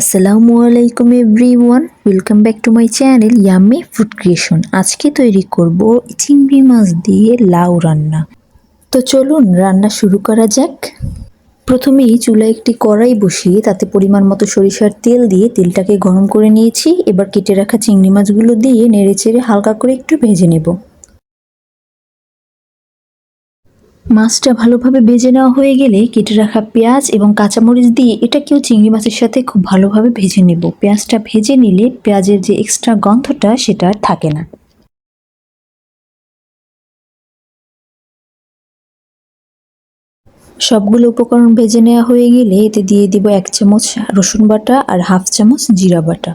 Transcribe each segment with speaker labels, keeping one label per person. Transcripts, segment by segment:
Speaker 1: আসসালামু আলাইকুম everyone, welcome back to my channel yummy food creation. আজকে তৈরি করব চিংড়ি মাছ দিয়ে লাউ রান্না। তো চলুন রান্না শুরু করা যাক। প্রথমেই চুলায় একটি কড়াই বসিয়ে তাতে পরিমাণ মতো সরিষার তেল দিয়ে তেলটাকে গরম করে নিয়েছি। এবার কেটে রাখা চিংড়ি মাছগুলো দিয়ে নেড়েচেড়ে হালকা করে একটু ভেজে নেব। মাছটা ভালোভাবে ভেজে নেওয়া হয়ে গেলে কেটে রাখা পেঁয়াজ এবং কাঁচামরিচ দিয়ে এটাকেও চিংড়ি মাছের সাথে খুব ভালোভাবে ভেজে নেব। পেঁয়াজটা ভেজে নিলে পেঁয়াজের যে এক্সট্রা গন্ধটা সেটা আর থাকে না। সবগুলো উপকরণ ভেজে নেওয়া হয়ে গেলে এতে দিয়ে দিব এক চামচ রসুন বাটা আর হাফ চামচ জিরা বাটা।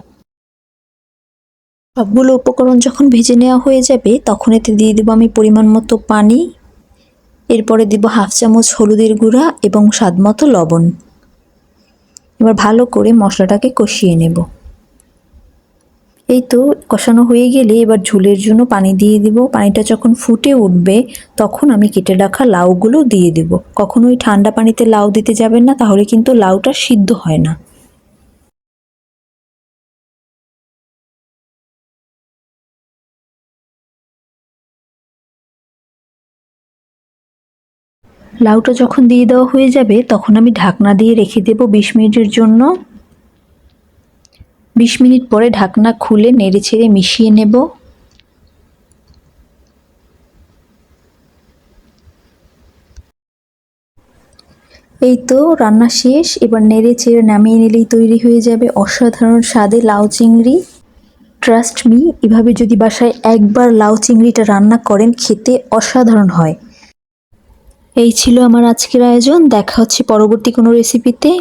Speaker 1: সবগুলো উপকরণ যখন ভেজে নেওয়া হয়ে যাবে, তখন এতে দিয়ে দেবো আমি পরিমাণ মতো পানি এরপরে দিব হাফ চামচ হলুদের গুঁড়া এবং স্বাদ মতো লবণ। এবার ভালো করে মশলাটাকে কষিয়ে নেব। এই তো কষানো হয়ে গেলে এবার ঝোলের জন্য পানি দিয়ে দিব। পানিটা যখন ফুটে উঠবে, তখন আমি কেটে রাখা লাউগুলো দিয়ে দেব। কখনোই ঠান্ডা পানিতে লাউ দিতে যাবেন না, তাহলে কিন্তু লাউটা সিদ্ধ হয় না। লাউটা যখন দিয়ে দেওয়া হয়ে যাবে, তখন আমি ঢাকনা দিয়ে রেখে দেব বিশ মিনিটের জন্য। বিশ মিনিট পরে ঢাকনা খুলে নেড়ে ছেড়ে মিশিয়ে নেব। এই তো রান্না শেষ। এবার নেড়ে চেড়ে নামিয়ে নিলেই তৈরি হয়ে যাবে অসাধারণ স্বাদে লাউ চিংড়ি। ট্রাস্ট মি এভাবে যদি বাসায় একবার লাউ চিংড়িটা রান্না করেন, খেতে অসাধারণ হয়। এই ছিল আমার আজকের আয়োজন। দেখা হচ্ছে পরবর্তী কোনো রেসিপিতে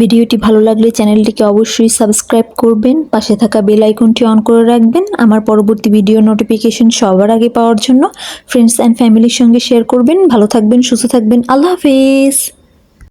Speaker 1: ভিডিওটি ভালো লাগলে চ্যানেলটিকে অবশ্যই সাবস্ক্রাইব করবেন, পাশে থাকা বেল আইকনটি অন করে রাখবেন, আমার পরবর্তী ভিডিও নোটিফিকেশন সবার আগে পাওয়ার জন্য। ফ্রেন্ডস অ্যান্ড ফ্যামিলির সঙ্গে শেয়ার করবেন। ভালো থাকবেন, সুস্থ থাকবেন। আল্লাহ হাফেজ।